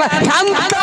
不是的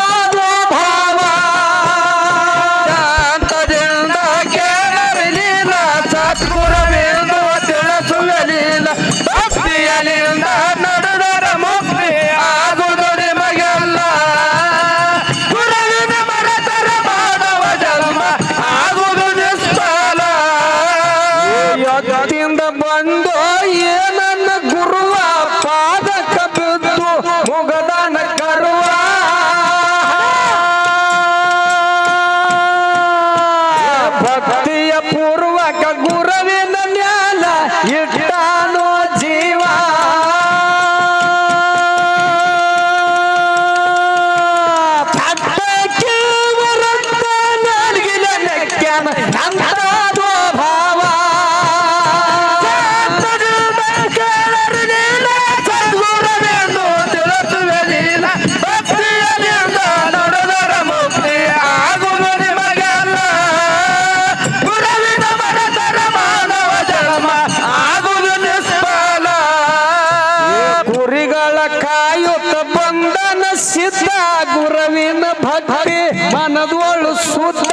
ಸಿದ್ಧ ಗುರುವಿನ ಭಕ್ತಿ ಮನದೊಳು ಸುತ್ತ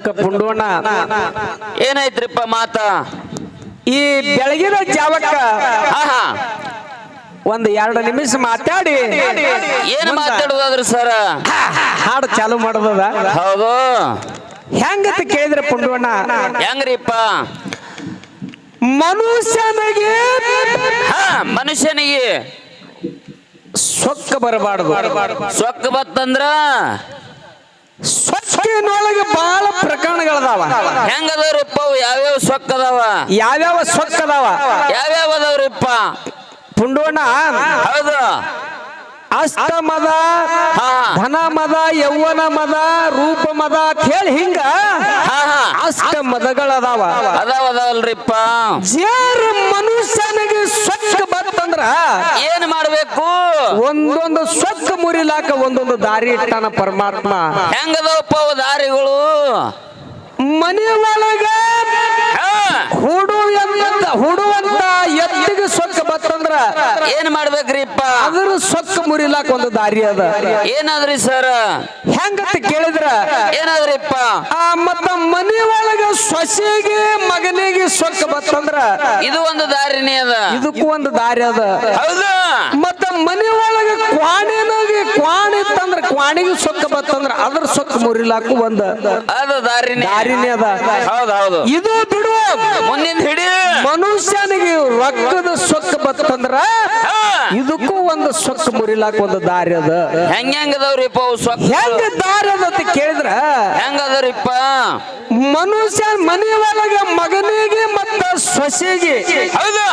ಅದಕ್ಕೆ ಪುಂಡೋಣ. ಏನಾಯ್ತ್ರಿಪ್ಪ ಮಾತ? ಈ ಬೆಳಗಿನ ಜಾವಕ್ಕ ಆಹಾ. ಒಂದು ಎರಡು ನಿಮಿಷ ಮಾತಾಡಿ. ಏನ್ ಮಾತಾಡುದಾದ್ರಿ ಸರ? ಹಾಡು ಚಾಲು ಮಾಡೋದದ. ಹೌದು. ಹೆಂಗಂತ ಕೇಳಿದ್ರೆ ಪುಂಡೋಣ? ಹೆಂಗ್ರಿಪ್ಪ? ಮನುಷ್ಯನಿಗೆ ಹಾ ಮನುಷ್ಯನಿಗೆ. ಸೊಕ್ಕ ಬರಬಾರ್ದು. ಸೊಕ್ಕ ಬತ್ತಂದ್ರ ಸೊಕ್ಕಿನೊಳಗೆ ಬಹಳ ಪ್ರಕರಣಗಳದಾವ. ಹೆಂಗದವ್ರಿಪ್ಪ ಅವು ಯಾವ್ಯಾವ ಸೊಕ್ಕ ಅದಾವ ಯಾವ್ಯಾವ ಸೊಕ್ಕದಾವ? ಯಾವ್ಯಾವ ಅದಾವ್ರಿಪ್ಪ? ಪುಂಡೋಣ ಹೌದು. ಅಷ್ಟ ಮದ ಧನ ಮದ ಯೌವನ ಮದ ರೂಪ ಮದ ಅಂತ ಹೇಳಿ ಹಿಂಗ ಅಷ್ಟ ಮದಗಳದಾವ ಅದಾವ ಅದಾವಲ್ರಿಪ್ಪ ಜೇರ್ ಮನುಷ್ಯನಿಗೆ ಸೊಕ್ಕ ಬರ್ತಂದ್ರ ಏನ್ ಮಾಡ್ಬೇಕು? ಒಂದೊಂದು ಸೊಕ್ಕ ಮುರಿಲಾಕ ಒಂದೊಂದು ದಾರಿ ಇಟ್ಟಾನ ಪರಮಾತ್ಮ. ಹೆಂಗದವಪ್ಪ ಅವು ದಾರಿಗಳು? ಮನೆ ಒಳಗ ಹುಡು ಎಂತ ಹುಡುವಂತ ಎತ್ತಿಗೆ ಬತ್ತಂದ್ರ ಏನ್ ಮಾಡ್ಬೇಕ್ರಿಪ್ಪ? ಅದ್ರ ಸೊಕ್ಕ ಮುರಿಲಾಕ ಒಂದು ದಾರಿ ಅದ. ಏನಾದ್ರಿ ಸರ್? ಹೆಂಗಂತ ಕೇಳಿದ್ರ? ಏನಾದ್ರಿಪ್ಪ? ಆ ಮತ್ತ ಮನೆ ಒಳಗ ಸೊಸೆಗೆ ಮಗನಿಗೆ ಸೊಕ್ಕ ಬತ್ತಂದ್ರ ಇದು ಒಂದು ದಾರಿನೇ ಅದ. ಇದಕ್ಕೂ ಒಂದು ದಾರಿ ಅದ. ಹೌದ. ಮತ್ತ ಮನೆ ಒಳಗ ಕ್ವಾಣಿನಾಗೆ ಕ್ವಾಣಿ ಇತ್ತಂದ್ರ ಕ್ವಾಣಿಗೆ ಸೊಕ್ಕ ಬತ್ತಂದ್ರ ಅದ್ರ ಸೊಕ್ಕ ಮುರಿಲಾಕು ಒಂದ ಅದು ದಾರಿನೇ. ದಾರಿನೇ ಅದ. ಹೌದು ಹೌದು. ಇದು ಬಿಡು. ಮುಂದಿನ ಹಿಡಿ. ಮನುಷ್ಯನಿಗೆ ರೊಕ್ಕದ ಸೊಕ್ಕ ಬತ್ತಂದ್ರ. ಇದಕ್ಕೂ ಒಂದು ಸೊಕ್ಕ ಮುರಿಲಾಕ ಒಂದು ದಾರಿ ಅದ. ಹೆಂಗ್ ಹೆಂಗದವ್ರಿಪ್ಪ ಅವು ಸೊಕ್ಕ? ಹೆಂಗ ದಾರಿ ಅದ ಅಂತ ಕೇಳಿದ್ರ? ಹೆಂಗದವ್ರಿಪ್ಪ ಮನುಷ್ಯ ಮನೆ ಒಳಗೆ ಮಗನಿಗೆ ಮತ್ತ ಸೊಸೆಗೆ. ಹೌದು.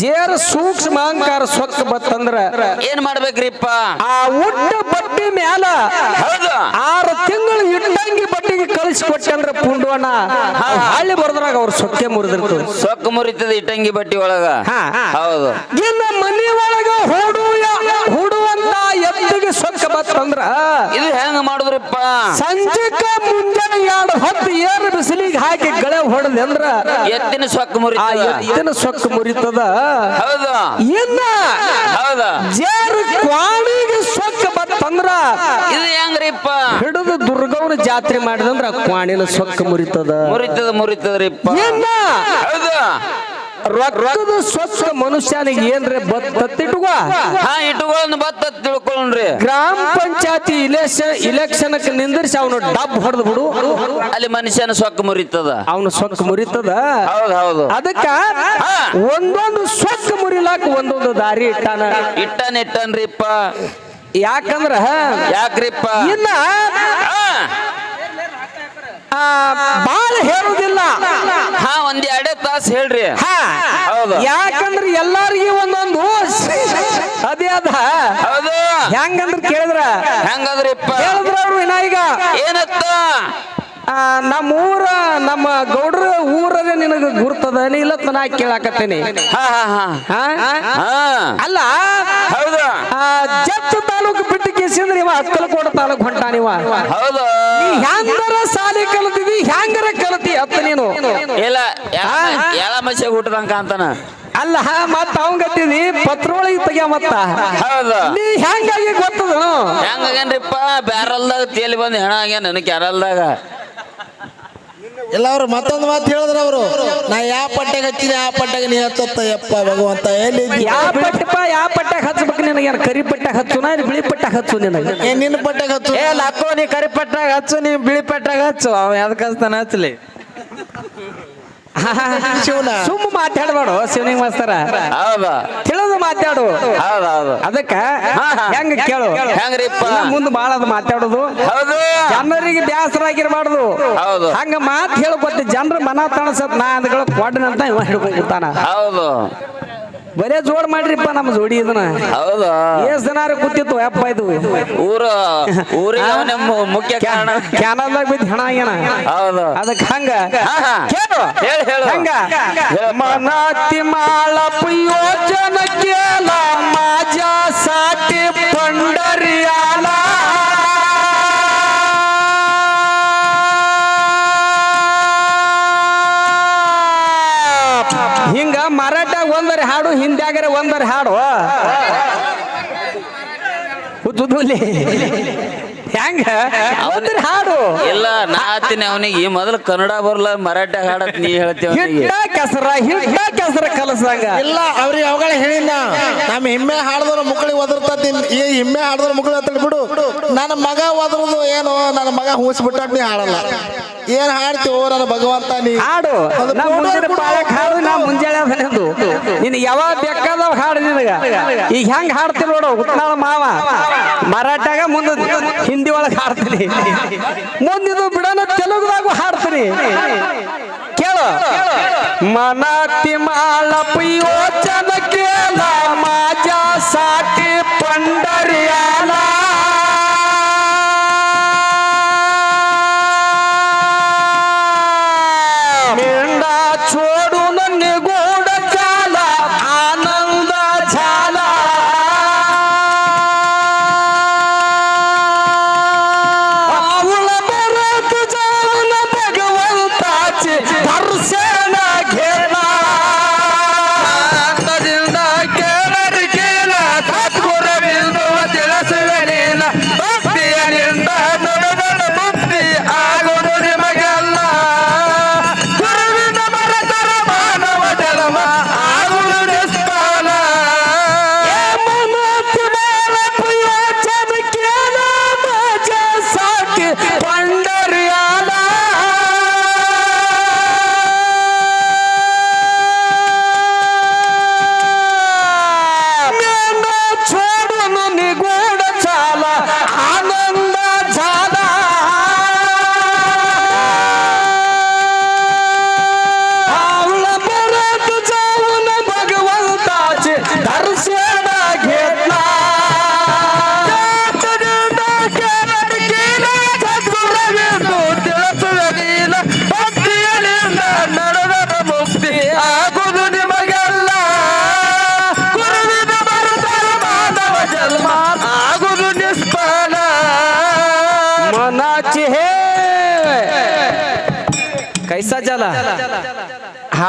ಜೇರ ಸೂಕ್ಷ್ಮ ಅಹಂಕಾರ ಸೊಕ್ಕ ಬತ್ತಂದ್ರ. ಏನ್ ಮಾಡ್ಬೇಕ್ರಿಪ್ಪ? ಆ ಉಟ್ಟ ಬಟ್ಟೆ ಮ್ಯಾಲ ಹೌದು. ಆರು ತಿಂಗಳು ಇಟ್ಟಂಗಿ ಬಟ್ಟೆಗೆ ಕಳಿಸ್ಕೊಟ್ಟಂದ್ರ ಪುಂಡವಣ್ಣ. ಹಳ್ಳಿ ಬರದ್ರಾಗ ಅವ್ರ ಸೊಕ್ಕೆ ಮುರಿದಿರ್ತದೆ. ಸೊಕ್ಕ ಮುರಿತದ ಇಟ್ಟಂಗಿ ಬಟ್ಟಿ ಒಳಗ. ಹೌದು. ಇನ್ನ ಮನೆ ಒಳಗ ಹೂಡು ಹುಡುವಂತ ಎತ್ತಿಗೆ ಸೊಕ್ಕ ಬತ್ತ ಬತ್ತಂದ್ರ ಇದು ಹೆಂಗ ಮಾಡಿದ್ರಪ್ಪ? ಸಂಜೆಕ ಮುಂಜಾನೆ ಎರಡು ಹೊತ್ತು ಏರು ಬಿಸಿಲಿಗೆ ಹಾಕಿ ಗಳೆ ಹೊಡೆದ ಅಂದ್ರ ಎತ್ತಿನ ಸೊಕ್ಕ ಮುರಿ ಎತ್ತಿನ ಸೊಕ್ಕ ಮುರಿತದ. ಹೌದು. ಇನ್ನ ಹೌದ. ಜೇರು ಕ್ವಾಣಿಗೆ ಬತ್ತಂದ್ರ ಇದು ಹೆಂಗ್ರಿಪ್ಪ? ಹಿಡಿದು ದುರ್ಗವನ ಜಾತ್ರೆ ಮಾಡಿದಂದ್ರ ಕ್ವಾಣಿನ ಸೊಕ್ಕ ಮುರಿತದ. ಮುರಿತದ ಮುರಿತದ್ರಿಪ್ಪ. ಸ್ವಚ್ಛ ಹೌದು? ರೊಕ್ಕದ ಸೊಕ್ಕ ಮನುಷ್ಯನಿಗೆ ಏನ್ರಿ ಬತ್ತಿಟ್ಟುವ ಹಾ ಇಟ್ಟುಗಳನ್ನ ಬತ್ತ ತಿಳ್ಕೊಳ್ಳ್ರಿ ಗ್ರಾಮ ಪಂಚಾಯತಿ ಇಲೆಕ್ಷನ್ ಇಲೆಕ್ಷನ್ ನಿಂದಿರ್ಸಿ ಅವನು ಡಬ್ ಹೊಡೆದು ಬಿಡು. ಅಲ್ಲಿ ಮನುಷ್ಯನ ಸೊಕ್ಕ ಮುರಿತದ. ಅವನು ಸೊಕ್ಕ ಮುರಿತದ. ಹೌದು ಹೌದು. ಅದಕ್ಕ ಒಂದೊಂದು ಸೊಕ್ಕ ಮುರಿಲಾಕ ಒಂದೊಂದು ದಾರಿ ಇಟ್ಟಾನ. ಇಟ್ಟನ್ ಇಟ್ಟನ್ರಿಪ್ಪ. ಯಾಕಂದ್ರ? ಯಾಕ್ರಿಪ್ಪ? ಇನ್ನ ಬಾಳ ಹೇಳುದಿಲ್ಲ. ಹಾ ಒಂದ್ ಎರಡೇ ತಾಸು ಹೇಳ್ರಿ. ಹಾ. ಹೌದು. ಯಾಕಂದ್ರ ಎಲ್ಲಾರ್ಗಿ ಒಂದೊಂದು ಅದೇ ಅದ. ಹೌದು. ಹೆಂಗಂದ್ರ ಕೇಳಿದ್ರ? ಹೆಂಗದ್ರಿಪ್ಪ? ಹೇಳಿದ್ರ ಅವ್ರು ವಿನಾಯಿಗ ಏನತ್ತ? ಆ, ನಮ್ಮ ಊರ ನಮ್ಮ ಗೌಡ್ರ ಊರದೇ ನಿನಗ ಗುರ್ತದ? ನೀ ಇಲ್ಲ ನಾ ಕೇಳಾಕತ್ತೇನಿ. ಅಲ್ಲ ಹೌದು. ಜತ್ತು ತಾಲೂಕು ಬಿಟ್ಟು ಕೇಸಿಂದ್ರೆ ಇವ ಅಕ್ಕಲಕೋಟ ತಾಲೂಕು ಹೊಂಟ ಹೌದು. ನೀ ಹ್ಯಾಂಗರ ಸಾಲಿ ಕಲ್ತಿದಿ ಹ್ಯಾಂಗರ ಕಲ್ತಿ ಅತ್ತ ನೀನು? ಇಲ್ಲ ಎಳ ಮಸೆ ಹುಟ್ಟದಂಕ ಅಂತಾನ? ಅಲ್ಲ ಮತ್ತ ಅವಂಗ ಗತ್ತಿದಿ ಪತ್ರೊಳಗೆ ತೆಗ್ಯ ಮತ್ತ? ಹೌದು. ನೀ ಹೆಂಗಾಗಿ ಗೊತ್ತದ ಹೆಂಗೇನ್ರಿಪ್ಪ ಬ್ಯಾರಲ್ದಾಗ ತೇಲಿ ಬಂದ್ ಹೆಣ ಆಗ್ಯಾನ ನನಗೆ ಕ್ಯಾರಲ್ದಾಗ ಇಲ್ಲ ಅವ್ರು ಮತ್ತೊಂದು ಮಾತು ಹೇಳಿದ್ರ ಅವರು. ನಾ ಯಾವ ಪಟ್ಟೆಗೆ ಹಚ್ಚಿದೆ ಆ ಪಟ್ಟೆಗೆ ನೀ ಹಚ್ಚತ್ತ ಯಪ್ಪ ಭಗವಂತ ಎಲ್ಲಿ ಯಾವ ಪಟ್ಟಪ್ಪ ಯಾವ ಪಟ್ಟಾಗ ಹಚ್ಬೇಕು ಕರಿ ಪಟ್ಟೆ ಹಚ್ಚು ನಾ ಬಿಳಿ ಪಟ್ಟೆ ಹಚ್ಚು ನಿನಗೆ? ಏ ನಿನ್ನ ಪಟ್ಟೆಗೆ ಹಚ್ಚು. ಏ ಲಕ್ಕೋ ನೀ ಕರಿ ಪಟ್ಟಾಗ ಹಚ್ಚು ನೀ ಬಿಳಿ ಪಟ್ಟಾಗ ಹಚ್ಚು. ಅವ ಯಾವ್ದಕ್ಕೆ ಹಚ್ತಾನ ಹಚ್ಚಲಿ? ಶಿವನ. ಸುಮ್ಮ ಮಾತಾಡಬೇಡು ಶಿವನಿಂಗ್ ಮಾಸ್ತರ. ಹೌದು. ತಿಳಿದು ಮಾತಾಡು. ಹೌದು ಹೌದು. ಅದಕ್ಕ. ಹೆಂಗ ಕೇಳು? ಹೆಂಗ್ರಿಪ್ಪ? ಮುಂದೆ ಬಾಳ ಅದು ಮಾತಾಡೋದು. ಹೌದು. ಜನರಿಗೆ ಬ್ಯಾಸರ ಆಗಿರ್ಬಾರ್ದು ಹೌದು. ಹಂಗ ಮಾತು ಹೇಳ್ಕೊತ್ತೆ ಜನರ ಮನ ತಣಸತ್ ನಾ ಅಂದ್ಗಳು ಕೊಡ್ನಂತ ಇವ ಹಿಡ್ಕೊಂಡ್ ಕೂತಾನ. ಹೌದು. ಬರೇ ಜೋಡ್ ಮಾಡ್ರಿಪ್ಪ ನಮ್ಮ ಜೋಡಿ ಇದನ್ನ. ಹೌದು? ಎಷ್ಟ್ ಜನ ಕೂತಿತ್ತು ಯಪ್ಪ ಇದು. ಊರ ಊರಿಗೆ ಅವನೇ ಮು- ಮುಖ್ಯ ಕಾರಣ. ಕ್ಯಾನಲ್ದಾಗ ಬಿದ್ದು ಹೆಣ ಆಗ್ಯಾನ ಹೌದು. ಅದಕ್ಕೆ ಹಂಗ? ಹಾ, ಹಾ. ಕೇಳು. ಹೇಳು ಹೇಳು. ಹಂಗ? ಮನತಿ ಮಾಳಪ್ಪ ಯೋಜನ ಕೇಳ ಮಾಜಾ ಸಾಟಿ ಪಂಡರಿಯಾಲ. ಹಿಂಗ ಮರಾಠ ಒಂದರ ಹಾಡು ಹಿಂದ್ಯಾಗರೆ ಒಂದರ ಹಾಡು ಉದ್ದುಲಿ ಹೆಂಗ? ಒಂದರ ಹಾಡು. ಇಲ್ಲ ನಾ ಹತ್ತೀನಿ ಅವನಿಗೆ. ಈ ಮೊದಲು ಕನ್ನಡ ಬರಲ್ಲ ಮರಾಠಿ ಹಾಡತ್ ನೀ ಹೇಳ್ತೀವಿ ಹಿಟ್ಟ ಕೆಸರ ಹಿಟ್ಟ ಕೆಸರ ಕಲಸಂಗ. ಇಲ್ಲ ಅವ್ರಿಗೆ ಅವುಗಳ ಹೇಳಿನ ನಮ್ಮ ಹಿಮ್ಮೆ ಹಾಡದ್ರ ಮಕ್ಕಳಿಗೆ ಒದರ್ತತಿ ಈ ಹಿಮ್ಮೆ ಹಾಡಿದ್ರ ಮಕ್ಕಳು ಅಂತ ಬಿಡು. ನನ್ನ ಮಗ ಒದರದು ಏನು? ನನ್ನ ಮಗ ಹೂಸ್ಬಿಟ್ಟ ನೀ ಹಾಡಲ್ಲ. ಏನ್ ಹಾಡ್ತೀವೋ ನನ್ನ ಭಗವಂತ ನೀ? ಹಾಡು. ನಾ ಪಾಳಕ್ ಹಾಡು ನಾ ಮುಂಜಾನೆ ನಿನ್ ಯಾವಾಗ ಬೇಕಾದವ ಹಾಡು ನಿನಗ. ಈಗ ಹೆಂಗ್ ಹಾಡ್ತೀನಿ ನೋಡು ಉತ್ನಾಳ ಮಾವ. ಮರಾಠಾಗ ಮುಂದ ಹಿಂದಿ ಒಳಗ್ ಹಾಡ್ತೀನಿ. ಮುಂದಿದು ಬಿಡನ ತೆಲುಗುದಾಗೂ ಹಾಡ್ತೀನಿ. ಕೇಳ. ಮಾಳಪ್ಪ ಯೋಚನ ಕೇಳ ಮಾಜಾ ಸಾಟಿ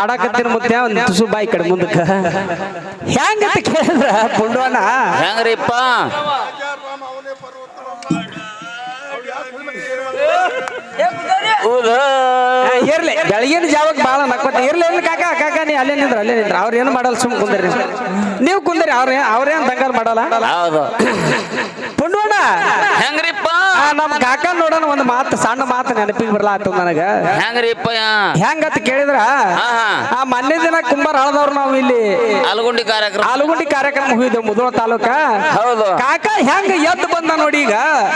ಹಾಡಾಕತ್ತೀನಿ ಮುತ್ತೆ ಒಂದ್ ತುಸು ಬಾಯಿ ಕಡೆ ಮುಂದಕ್ಕ. ಹೆಂಗಂತ ಕೇಳಿದ್ರ? ಪುಂಡವನ? ಹೆಂಗ್ರಿಪ್ಪ? ಇರ್ಲಿ. ಬೆಳಗಿನ ಜಾವಕ್ ಬಾಳ ನಕ್ಕೊತ. ಇರ್ಲಿ ಇರ್ಲಿ ಕಾಕ ಕಾಕ ನೀ ಅಲ್ಲೇ ನಿಂದ್ರ ಅಲ್ಲೇ ನಿಂದ್ರ. ಅವ್ರ ಏನು ಮಾಡಲ್ಲ ಸುಮ್ ಕುಂದ್ರಿ. ನೀವು ಕುಂದ್ರಿ ಅವ್ರ ಅವ್ರೇನ್ ದಂಗಲ್ ಮಾಡಲ್ಲ? ಹೌದು. ಪುಂಡವನ ಹೆಂಗ್ರಿಪ್ಪ? ನಮ್ ಕಾಕ ನೋಡೋಣ ಒಂದ್ ಮಾತು ಸಣ್ಣ ಮಾತು ನೆನಪಿಗೆ ಬರ್ಲಾತು ನನಗ. ಹೆಂಗ್ರಿಪ್ಪ? ಹೆಂಗತ್ ಕೇಳಿದ್ರ? ಆ ಮೊನ್ನೆ ದಿನ ಕುಂಬಾರ ಹಳದವ್ರು ನಾವು ಇಲ್ಲಿ. ಆಲಗುಂಡಿ ಕಾರ್ಯಕ್ರಮ. ಆಲುಗುಂಡಿ ಕಾರ್ಯಕ್ರಮ ಹೋಗಿದ್ದೆ ಮುದೋಳ ತಾಲೂಕ. ಹೌದು. ಕಾಕ ಹೆಂಗ ಎದ್ದು ಬಂದ ನೋಡಿ ಈಗ.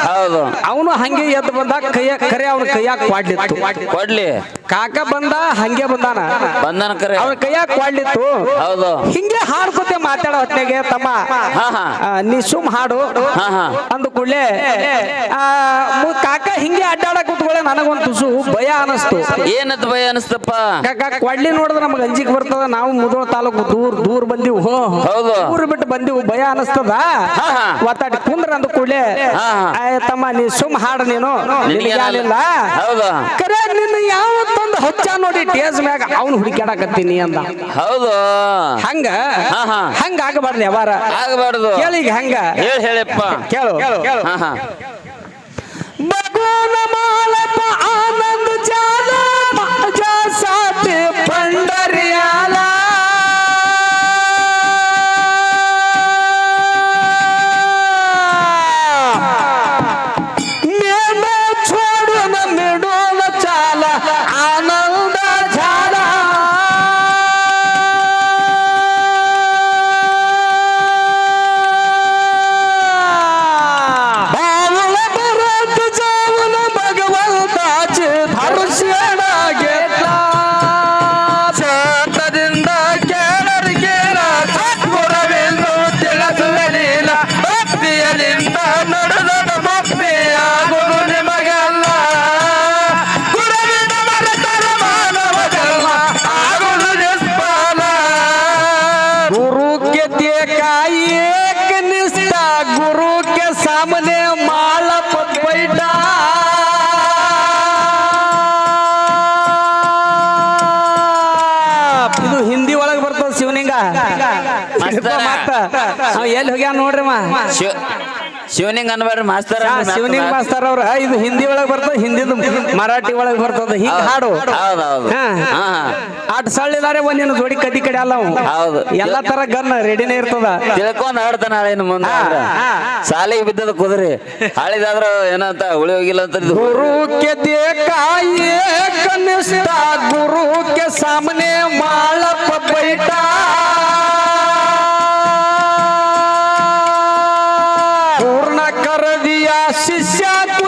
ಹೌದು. ಅವನು ಹಂಗೆ ಎದ್ದು ಬಂದ ಕೈಯ ಕರೆ ಅವ್ನ ಕೈಯಾಗ ಕ್ವಾಡ್ಲಿತ್ತು. ಕೊಡ್ಲಿ ಕಾಕ ಬಂದ ಹಂಗೆ ಬಂದಾನ. ಬಂದನ ಕರೆ. ಅವ್ನ ಕೈಯಾಗ ಕ್ವಾಡ್ಲಿತ್ತು. ಹೌದು. ಹಿಂಗೆ ಹಾಡ್ಕೊತೆ ಮಾತಾಡೋ ಹೊತ್ನಾಗೆ ತಮ್ಮ. ನೀ ಸುಮ್ ಹಾಡು. ಅಂದ ಕೂಡಲೇ ಕಾಕ ಹಿಂಗೆ ಅಡ್ಡಾಡಕ್ ನನಗೊಂದು ತುಸು ಭಯ ಅನಸ್ತು. ಏನತ್ ಭಯ ಅನಿಸ್ತಪ್ಪ? ಕೊಡ್ಲಿ ನೋಡಿದ್ರೆ ನಮ್ಗೆ ಅಂಜಿಕ್ ಬರ್ತದ ನಾವು ಮುದೋಳ ತಾಲೂಕು ದೂರ ದೂರ ಬಂದಿವು. ಹೌದು. ಊರು ಬಿಟ್ಟು ಬಂದಿವು ಭಯ ಅನಸ್ತದ. ಒತ್ತಾಡಿ ಕುಂದ್ರ ಅಂದ ಕೂಡಲೇ. ತಮ್ಮ ನೀ ಸುಮ್ ಹಾಡ ನೀನು. ನಿನಗೇನಿಲ್ಲ ಹೌದು. ಕರೆ ನಿನ್ನ ಯಾವತ್ತೊಂದು ಹೊಚ್ಚ ನೋಡಿ ಟೇಸ್ ಮ್ಯಾಗ ಅವ್ನು ಹುಡುಕ್ಯಾಡಕತ್ತೀನಿ ಅಂದ. ಹೌದು. ಹಂಗ. ಹಂಗ ಆಗಬಾರ್ದು ಯಾವಾರ? ಆಗಬಾರ್ದು. ಕೇಳಿ ಹಂಗ? ಹೇಳಿ ಹೇಳಪ್ಪ. ಕೇಳು. ಹಾ. ಮಾಲಪ ಆನಂದ ಜಾಲ ಶಿವನಿಂಗ್ ಅನ್ಬಾರ್ರಿ ಮಾಸ್ತರ್ ಶಿವನಿಂಗ್ ಮಾಸ್ತರ್ ಅವ್ರ. ಇದು ಹಿಂದಿ ಒಳಗ್ ಬರ್ತದ ಹಿಂದಿನ ಮರಾಠಿ ಒಳಗ್ ಬರ್ತದ ಹಿಂಗ ಹಾಡು. ಅಟ್ ಆಟ ಸಳ್ಳಿದಾರೆ ಒಂದಿನ ಜೋಡಿ ಕದಿ ಕಡೆ ಅಲ್ಲ ಹೌದು. ಎಲ್ಲಾ ತರ ಗನ್ ರೆಡಿನೇ ಇರ್ತದ. ತಿಳ್ಕೊಂಡ್ ಹಾಡ್ತಾನ ನಾಳೆ ಮುಂದೆ ಸಾಲಿಗೆ ಬಿದ್ದದ ಕುದುರೆ. ಹಾಳಿದಾದ್ರ ಏನಂತ ಉಳಿ ಹೋಗಿಲ್ಲ ಅಂತ ಗುರು ಕೆ ದೇಕಾಯಿ ಕನಿಷ್ಠ ಗುರು ಕೆ ಸಾಮನೆ ಮಾಳಪ್ಪ दिया